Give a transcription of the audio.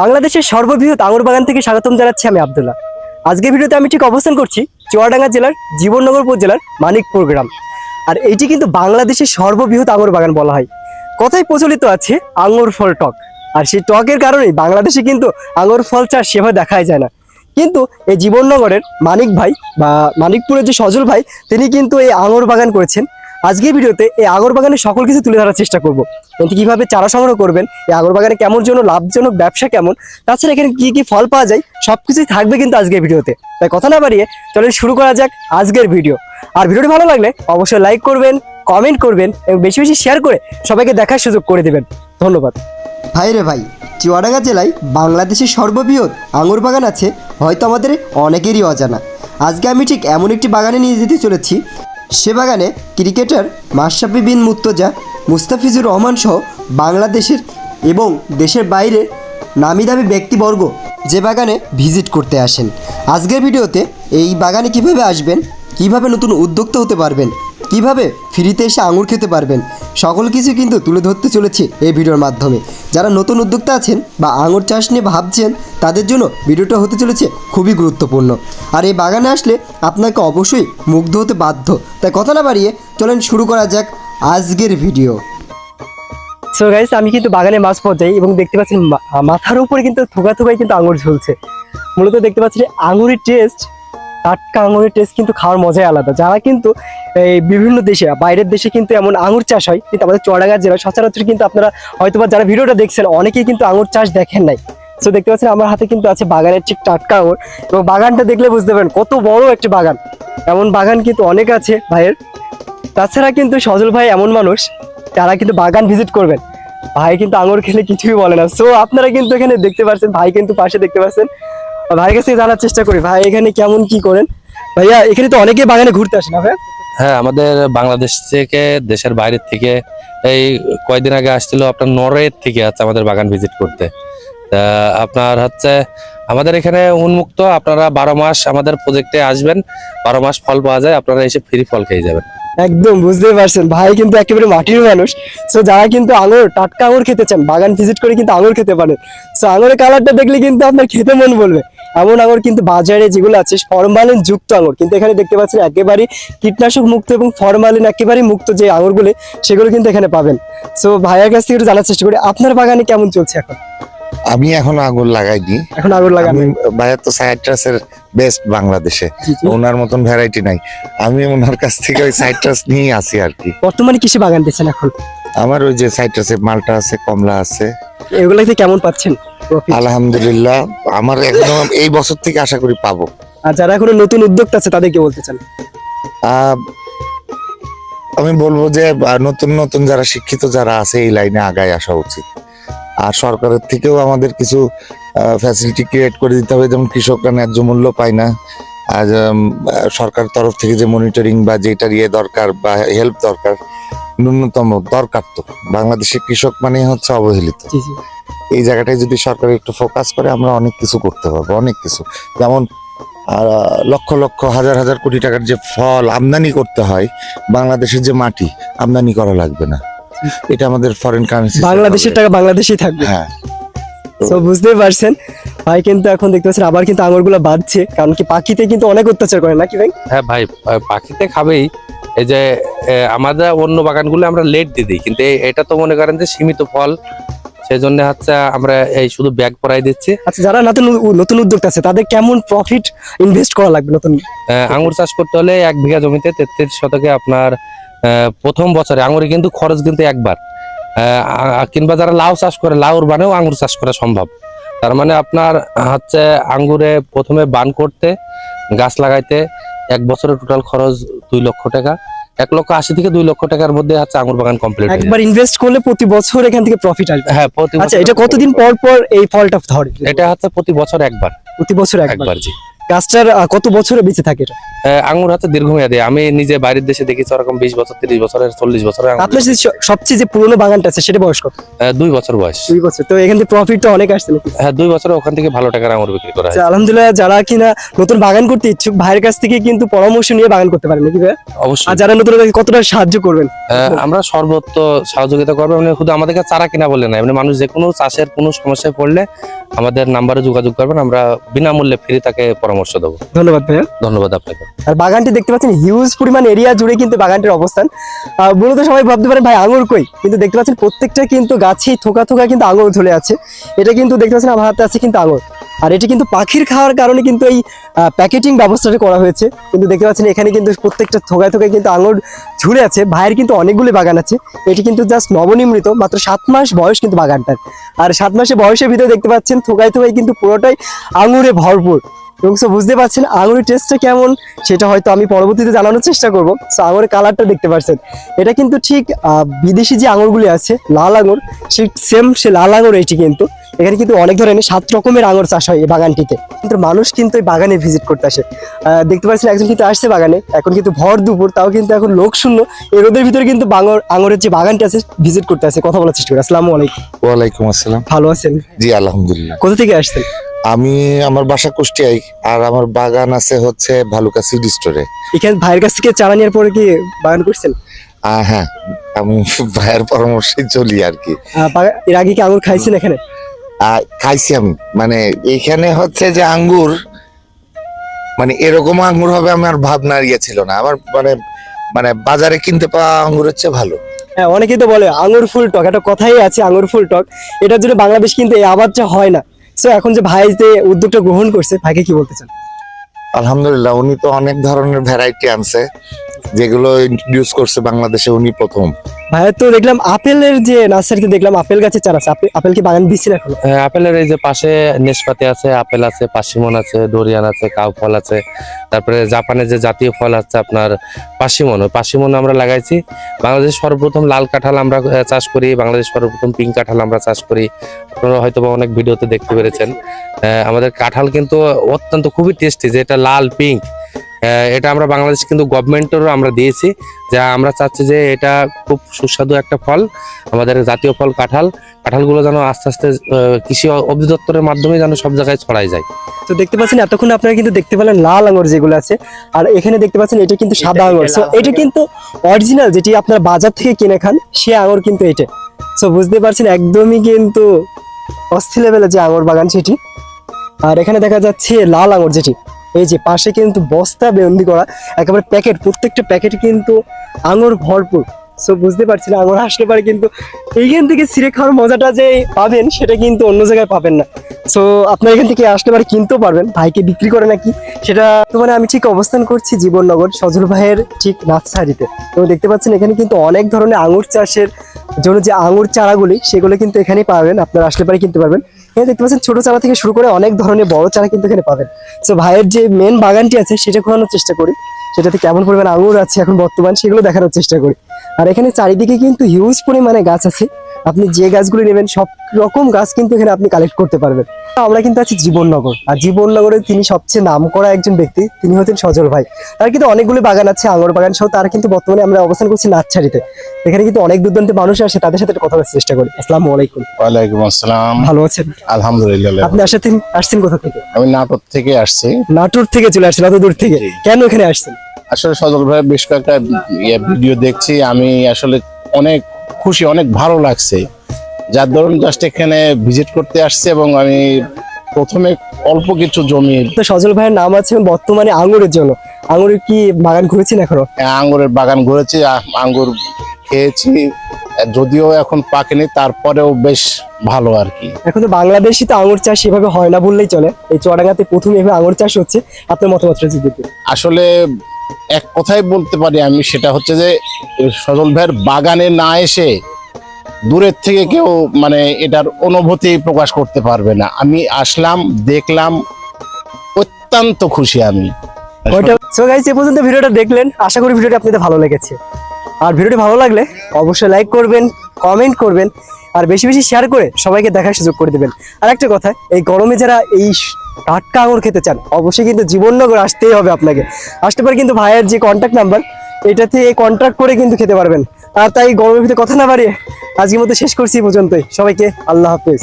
বাংলাদেশের সর্ববৃহৎ আঙুর বাগান থেকে স্বাগতম জানাচ্ছি আমি আব্দুল্লাহ। আজকের ভিডিওতে আমি ঠিক অবস্থান করছি চুয়াডাঙ্গা জেলার জীবননগর উপজেলার মানিকপুর গ্রাম। আর এইটি কিন্তু বাংলাদেশের সর্ববৃহৎ আঙুর বাগান বলা হয়। কথাই প্রচলিত আছে আঙুর ফল টক। আর সেই টকের কারণেই বাংলাদেশে কিন্তু আঙুর ফল চাষ সেভাবে দেখাই যায় না। কিন্তু এই জীবননগরের মানিক ভাই বা মানিকপুরের যে সজল ভাই, তিনি কিন্তু এই আঙুর বাগান করেছেন। আজকের ভিডিওতে এই আগর বাগানের সকল কিছু তুলে ধরার চেষ্টা করব। কিন্তু কীভাবে চারা সংগ্রহ করবেন, এই আগর বাগানে কেমন জন্য, লাভজনক, ব্যবসা কেমন, তাছাড়া এখানে কি কি ফল পাওয়া যায় সব কিছুই থাকবে কিন্তু আজকের ভিডিওতে। তাই কথা না বাড়িয়ে চলেন শুরু করা যাক আজকের ভিডিও। আর ভিডিওটি ভালো লাগলে অবশ্যই লাইক করবেন কমেন্ট করবেন এবং বেশি বেশি শেয়ার করে সবাইকে দেখার সুযোগ করে দেবেন। ধন্যবাদ। ভাই রে ভাই, চুয়াডাঙ্গা জেলায় বাংলাদেশের সর্ববৃহৎ আঙুর বাগান আছে, হয়তো আমাদের অনেকেরই অজানা। আজকে আমি ঠিক এমন একটি বাগানে নিয়ে যেতে চলেছি সে বাগানে ক্রিকেটার মাশরাফি বিন মুর্তজা, মুস্তাফিজুর রহমান সহ বাংলাদেশের এবং দেশের বাইরের নামি দামি ব্যক্তিবর্গ যে বাগানে ভিজিট করতে আসেন। আজকের ভিডিওতে এই বাগানে কীভাবে আসবেন, কীভাবে নতুন উদ্যোক্তা হতে পারবেন, কীভাবে ফ্রিতে এসে আঙুর খেতে পারবেন, সকল কিছু কিন্তু তুলে ধরতে চলেছে এই ভিডিওর মাধ্যমে। যারা নতুন উদ্যোক্তা আছেন বা আঙুর চাষ নিয়ে ভাবছেন, তাদের জন্য ভিডিওটা হতে চলেছে খুবই গুরুত্বপূর্ণ। আর এই বাগানে আসলে আপনাকে অবশ্যই মুগ্ধ হতে বাধ্য। তাই কথা না বাড়িয়ে চলেন শুরু করা যাক আজকের ভিডিও। সো গাইস আমি কিন্তু বাগানে মাছ পর্যায়ে এবং দেখতে পাচ্ছেন মা- মাথার উপরে কিন্তু থোকা থোকায় কিন্তু আঙুর ঝুলছে। মূলত দেখতে পাচ্ছি আঙুরের টেস্ট টাটকা আঙুরের টেস্ট কিন্তু খাওয়ার মজাই আলাদা। যারা কিন্তু এই বিভিন্ন দেশে বাইরের দেশে কিন্তু এমন আঙুর চাষ হয়, কিন্তু আমাদের চড়াঙ্গা জেলা সচরাচর কিন্তু আপনারা হয়তোবা যারা ভিডিওটা দেখছেন, অনেকেই কিন্তু আঙুর চাষ দেখেন নাই। সো দেখতে পাচ্ছেন আমার হাতে কিন্তু আছে বাগানের ঠিক টাটকা আঙুর। এবং বাগানটা দেখলে বুঝতে পারেন কত বড় একটি বাগান। এমন বাগান কিন্তু অনেক আছে ভাইয়ের। তাছাড়া কিন্তু সজল ভাই এমন মানুষ, যারা কিন্তু বাগান ভিজিট করবেন। ভাই কিন্তু আঙুর খেলে কিছুই বলে না। সো আপনারা কিন্তু এখানে দেখতে পাচ্ছেন ভাই কিন্তু পাশে দেখতে পাচ্ছেন। ভাইয়ের কাছ জানার চেষ্টা করি, ভাই এখানে কেমন কি করেন? ভাইয়া, এখানে তো অনেকেই বাগানে ঘুরতে আসেন না ভাই? হ্যাঁ আমাদের বাংলাদেশ থেকে, দেশের বাইরের থেকে, এই কয়েকদিন আগে আসছিল আপনার নরওয়ে থেকে আছে আমাদের বাগান ভিজিট করতে। আপনার হচ্ছে, আমাদের এখানে উন্মুক্ত, আপনারা বারো মাস আমাদের প্রজেক্টে আসবেন, বারো মাস ফল পাওয়া যায়, আপনারা এসে ফ্রি ফল খেয়ে যাবেন। একদম বুঝতেই পারছেন। ভাই কিন্তু একেবারে মাটির মানুষ। সো যারা কিন্তু আঙুর টাটকা আঙুর খেতে চান বাগান ভিজিট করে কিন্তু আঙুর খেতে পারেন। সো আঙুরের কালারটা দেখলে কিন্তু আপনার খেতে মন বলবে। এমন আঙুর কিন্তু বাজারে যেগুলো আছে ফরমালিন যুক্ত আঙুর। কিন্তু এখানে দেখতে পাচ্ছেন একেবারেই কীটনাশক মুক্ত এবং ফরমালিন একেবারেই মুক্ত যে আঙুরগুলো সেগুলো কিন্তু এখানে পাবেন। সো ভাইয়ের কাছ থেকে একটু জানার চেষ্টা করি আপনার বাগানে কেমন চলছে এখন? আমি এখন আগুন লাগাইনি। এখন আঙুর লাগানো আমি ভাইয়া তো সাইট্রাসের বেস্ট বাংলাদেশে। ওনার মতন ভ্যারাইটি নাই। আমি ওনার কাছ থেকে ওই সাইট্রাস নিয়েই আসি আর কি। বর্তমানে কৃষি বাগান দিচ্ছেন এখন? আমার ওই যে সাইট্রাসে মালটা আছে কমলা আছে। এগুলোতে কেমন পাচ্ছেন? আলহামদুলিল্লাহ আমার একদম এই বছর থেকে আশা করি পাবো। আর যারা এখনও নতুন উদ্যোক্তা আছে তাদেরকে বলতে চান? আমি বলব যে নতুন নতুন যারা শিক্ষিত যারা আছে এই লাইনে আগায় আসা উচিত। আর সরকারের থেকেও আমাদের কিছু ফ্যাসিলিটি ক্রিয়েট করে দিতে হবে যেমন কৃষকরা ন্যায্য মূল্য পায় না। আর সরকার তরফ থেকে যে মনিটরিং বা যেটার ইয়ে দরকার বা হেল্প দরকার ন্যূনতম দরকার তো। বাংলাদেশের কৃষক মানে হচ্ছে অবহেলিত। এই জায়গাটায় যদি সরকার একটু ফোকাস করে আমরা অনেক কিছু করতে পারব অনেক কিছু। যেমন লক্ষ লক্ষ হাজার হাজার কোটি টাকার যে ফল আমদানি করতে হয় বাংলাদেশের যে মাটি আমদানি করা লাগবে না। এটা আমাদের ফরেন কারেন্সি বাংলাদেশের টাকা বাংলাদেশেই থাকবে। হ্যাঁ। তো বুঝতেই পারছেন। ভাই কিন্তু এখন দেখতে পাচ্ছেন আবার কিন্তু আঙুরগুলো বাঁধছে কারণ কি পাখিতে কিন্তু অনেক অত্যাচার করে নাকি ভাই? হ্যাঁ ভাই পাখিতে খাবেই। এই যে আমাদের অন্য বাগানগুলো আমরা লেট দিয়ে দিই কিন্তু এটা তো মনে করেন যে সীমিত ফল। সেই জন্য হচ্ছে আমরা এই শুধু ব্যাগ পরাই দিচ্ছি। আচ্ছা যারা নতুন নতুন উদ্যোক্তা আছে তাদের কেমন প্রফিট ইনভেস্ট করা লাগবে নতুন? আঙুর চাষ করতে হলে এক বিঘা জমিতে তেত্রিশ শতকে আপনার আহ, প্রথম বছরে আঙুরে কিন্তু খরচ কিন্তু একবার। কিংবা যারা লাউ চাষ করে লাউর বানেও আঙুর চাষ করা সম্ভব। তার মানে আপনার হচ্ছে আঙ্গুরে প্রথমে বান করতে গাছ লাগাইতে এক বছরের টোটাল খরচ দুই লক্ষ টাকা। এক লক্ষ আশি থেকে দুই লক্ষ টাকার মধ্যে হচ্ছে আঙুর বাগান কমপ্লিট একবার ইনভেস্ট করলে প্রতি বছর এখান থেকে প্রফিট আসবে। হ্যাঁ প্রতি আচ্ছা এটা কতদিন পর পর এই ফলটা ধরে? এটা হচ্ছে প্রতি বছর একবার। প্রতি বছর একবার। একবার জি। গাছটার কত বছরে বেঁচে থাকে এটা? আঙুর হচ্ছে দীর্ঘমেয়াদী। আমি নিজে বাইরের দেশে দেখেছি ওরকম বিশ বছর তিরিশ বছরের চল্লিশ বছরের আপনার যে সবচেয়ে যে পুরনো বাগানটা আছে সেটা বয়স কত? দুই বছর বয়স। দুই বছর। তো এখান থেকে প্রফিট তো অনেক আসছে নাকি? হ্যাঁ দুই বছরে ওখান থেকে ভালো টাকার আঙুর বিক্রি করা হয় আচ্ছা, আলহামদুলিল্লাহ যারা কিনা নতুন বাগান করতে ইচ্ছুক ভাইয়ের কাছ থেকে কিন্তু পরামর্শ নিয়ে বাগান করতে পারেন নাকি? অবশ্যই। আর যারা নতুন কতটা সাহায্য করবেন? আমরা সর্বত্র সহযোগিতা করব মানে শুধু আমাদেরকে চারা কিনা বলে না মানে মানুষ যে কোনো চাষের কোনো সমস্যায় পড়লে আমাদের নাম্বারে যোগাযোগ করবেন আমরা বিনামূল্যে ফ্রি তাকে পরামর্শ দেবো। ধন্যবাদ ভাইয়া। ধন্যবাদ আপনাকে। আর বাগানটি দেখতে পাচ্ছেন হিউজ পরিমাণ এরিয়া জুড়ে কিন্তু বাগানটির অবস্থান। মূলত সবাই ভাবতে পারেন ভাই আঙুর কই? কিন্তু দেখতে পাচ্ছেন প্রত্যেকটা কিন্তু গাছেই থোকা থোকা কিন্তু আঙুর ঝুলে আছে। এটা কিন্তু দেখতে পাচ্ছেন আমার হাতে আছে কিন্তু আঙুর। আর এটি কিন্তু পাখির খাওয়ার কারণে কিন্তু এই প্যাকেটিং ব্যবস্থাটা করা হয়েছে। কিন্তু দেখতে পাচ্ছেন এখানে কিন্তু প্রত্যেকটা থোকায় থোকায় কিন্তু আঙুর ঝুলে আছে। ভাইয়ের কিন্তু অনেকগুলি বাগান আছে। এটি কিন্তু জাস্ট নবনির্মিত মাত্র সাত মাস বয়স কিন্তু বাগানটার। আর সাত মাসের বয়সের ভিতরে দেখতে পাচ্ছেন থোকায় থোকায় কিন্তু পুরোটাই আঙুরে ভরপুর। এবং সো বুঝতে পারছেন আঙুরের টেস্টটা কেমন সেটা হয়তো আমি পরবর্তীতে জানানোর চেষ্টা করব। সো আঙুরের কালারটা দেখতে পাচ্ছেন এটা কিন্তু ঠিক বিদেশি যে আঙুরগুলি আছে লাল আঙুর সে সেম সে লাল আঙুর এটি কিন্তু এখানে কিন্তু অনেক ধরনের সাত রকমের আঙুর চাষ হয় এই বাগানটিতে। কিন্তু মানুষ কিন্তু এই বাগানে ভিজিট করতে আসে। আহ, দেখতে পাচ্ছেন একজন কিন্তু আসছে বাগানে এখন কিন্তু ভর দুপুর তাও কিন্তু এখন লোক শূন্য। এই রোদের ভিতরে কিন্তু বাঙর আঙুরের যে বাগানটি আছে ভিজিট করতে আসে। কথা বলার চেষ্টা করি। আসসালামু আলাইকুম। ওয়ালাইকুম আসসালাম। ভালো আছেন? জি আলহামদুলিল্লাহ। কোথা থেকে আসছেন? আমি আমার বাসা কুষ্টিয়ায় আর আমার বাগান আছে হচ্ছে ভালুকা সিড স্টোরে। এখানে ভাইয়ের কাছ থেকে চারা নেওয়ার পরে কি বাগান করছেন? হ্যাঁ আমি ভাইয়ের পরামর্শে চলি আর কি। এর আগে কি আঙুর খাইছেন এখানে? খাইছি আমি। মানে এখানে হচ্ছে যে আঙ্গুর মানে এরকম আঙ্গুর হবে আমার ভাবনা ইয়ে ছিল না। আমার মানে মানে বাজারে কিনতে পাওয়া আঙ্গুর হচ্ছে ভালো। হ্যাঁ অনেকেই তো বলে আঙুর ফুল টক। একটা কথাই আছে আঙুর ফুল টক। এটার জন্য বাংলাদেশ কিন্তু এই আবাদটা হয় না। সো এখন যে ভাই যে উদ্যোগটা গ্রহণ করছে, ভাইকে কি বলতে চান? আলহামদুলিল্লাহ, উনি তো অনেক ধরনের ভ্যারাইটি আনছে। যেগুলো ইন্ট্রোডিউস করছে বাংলাদেশে উনি প্রথম। ভাইয়ের তো দেখলাম আপেলের যে নার্সারিতে দেখলাম আপেল গাছের চারা আছে। আপেল- আপেল কি বাগান দিচ্ছেন এখনও? আহ, আপেলের এই যে পাশে নেশপাতি আছে আপেল আছে পাশিমন আছে ডোরিয়ান আছে কাউ ফল আছে। তারপরে জাপানের যে জাতীয় ফল আছে আপনার পাশিমন। ওই পাশিমন আমরা লাগাইছি। বাংলাদেশ সর্বপ্রথম লাল কাঁঠাল আমরা চাষ করি। বাংলাদেশ সর্বপ্রথম পিঙ্ক কাঁঠাল আমরা চাষ করি। আপনারা হয়তো বা অনেক ভিডিওতে দেখতে পেরেছেন। আহ, আমাদের কাঁঠাল কিন্তু অত্যন্ত খুবই টেস্টি যেটা লাল পিঙ্ক এটা আমরা বাংলাদেশ কিন্তু গভর্নমেন্টেরও আমরা দিয়েছি যা আমরা চাচ্ছি যে এটা খুব সুস্বাদু একটা ফল আমাদের জাতীয় ফল কাঁঠাল। কাঁঠালগুলো যেন আস্তে আস্তে আহ, কৃষি অধিদপ্তরের মাধ্যমে যেন সব জায়গায় ছড়াই যায়। তো দেখতে পাচ্ছেন এতক্ষণ আপনারা কিন্তু দেখতে পেলেন লাল আঙুর যেগুলো আছে আর এখানে দেখতে পাচ্ছেন এটা কিন্তু সাদা আঙুর। সো এটা কিন্তু অরিজিনাল যেটি আপনার বাজার থেকে কিনে খান সে আঙুর কিন্তু এটা। সো বুঝতে পারছেন একদমই কিন্তু অস্থির লেভেলের যে আঙুর বাগান সেটি। আর এখানে দেখা যাচ্ছে লাল আঙুর যেটি। এই যে পাশে কিন্তু বস্তা বন্দি করা, একেবারে প্যাকেট, প্রত্যেকটা প্যাকেট কিন্তু আঙুর ভরপুর। সো বুঝতে পারছি না, আঙুর আসলে পারে কিন্তু এইখান থেকে সিরে খাওয়ার মজাটা যে পাবেন, সেটা কিন্তু অন্য জায়গায় পাবেন না। সো আপনার এখান থেকে আসলে পারে কিনতেও পারবেন, ভাইকে বিক্রি করে নাকি? সেটা মানে আমি ঠিক অবস্থান করছি জীবননগর সজল ভাইয়ের ঠিক নার্সারিতে তো দেখতে পাচ্ছেন, এখানে কিন্তু অনেক ধরনের আঙুর চাষের জন্য যে আঙুর চারাগুলি, সেগুলো কিন্তু এখানেই পাবেন। আপনারা আসলে পরে কিনতে পারবেন। এখানে দেখতে পাচ্ছেন ছোটো চারা থেকে শুরু করে অনেক ধরনের বড় চারা কিন্তু এখানে পাবেন। সো ভাইয়ের যে মেন বাগানটি আছে, সেটা ঘোরানোর চেষ্টা করি। সেটাতে কেমন পরিমাণ আঙুর আছে এখন বর্তমান, সেগুলো দেখানোর চেষ্টা করি। আর এখানে চারিদিকে কিন্তু হিউজ পরিমাণে গাছ আছে। আপনি যে গাছগুলি নেবেন সব রকম গাছ কিন্তু এখানে আপনি কালেক্ট করতে পারবেন। আমরা কিন্তু আছি জীবননগর। আর জীবননগরে তিনি সবচেয়ে নাম করা একজন ব্যক্তি তিনি হচ্ছেন সজল ভাই। তার কিন্তু অনেকগুলো বাগান আছে আঙুর বাগান সহ তার কিন্তু বর্তমানে আমরা অবস্থান করছি নাচছাড়িতে এখানে কিন্তু অনেক দুর্দান্ত মানুষ আসে তাদের সাথে কথা বলার চেষ্টা করি। আসসালামু আলাইকুম। ওয়ালাইকুম আসসালাম। ভালো আছেন? আলহামদুলিল্লাহ আপনি আসছেন আসছেন কোথা থেকে? আমি নাটোর থেকে আসছি। নাটোর থেকে চলে আসছেন এত দূর থেকে। কেন এখানে আসছেন? আসলে সজল ভাই বেশ কয়েকটা ইয়ে ভিডিও দেখছি। আমি আসলে অনেক খুশি অনেক ভালো লাগছে। যার ধরুন জাস্ট এখানে ভিজিট করতে আসছে এবং আমি প্রথমে অল্প কিছু জমি তো সজল ভাইয়ের নাম আছে বর্তমানে আঙুরের জন্য। আঙুরের কি বাগান ঘুরেছেন এখনও? আঙুরের বাগান ঘুরেছি আঙ্গুর খেয়েছি যদিও এখন পাকেনি তারপরেও বেশ ভালো আর কি। এখন তো বাংলাদেশে তো আঙুর চাষ এভাবে হয় না বললেই চলে। এই চুয়াডাঙ্গাতে প্রথম এভাবে আঙুর চাষ হচ্ছে। আপনার মতামতটা যদি দিতেন। আসলে এক কথাই বলতে পারি আমি, সেটা হচ্ছে যে, সজল ভাইয়ের বাগানে না এসে দূরের থেকে কেউ মানে এটার অনুভূতি প্রকাশ করতে পারবে না। আমি আসলাম, দেখলাম, অত্যন্ত খুশি আমি। পর্যন্ত ভিডিওটা দেখলেন। আশা করি ভিডিওটা আপনাদের ভালো লেগেছে। আর ভিডিওটি ভালো লাগলে অবশ্যই লাইক করবেন কমেন্ট করবেন, আর বেশি বেশি শেয়ার করে সবাইকে দেখার সুযোগ করে দেবেন। আর একটা কথা, এই গরমে যারা এই টাটকা আঙুর খেতে চান, অবশ্যই কিন্তু জীবননগর আসতেই হবে আপনাকে। আসতে পারে কিন্তু ভাইয়ের যে কন্ট্যাক্ট নাম্বার এটাতে কন্ট্যাক্ট করে কিন্তু খেতে পারবেন। আর তাই গরমের ভিতরে কথা না বাড়িয়ে আজকের মতো শেষ করছি পর্যন্তই। সবাইকে আল্লাহ হাফেজ।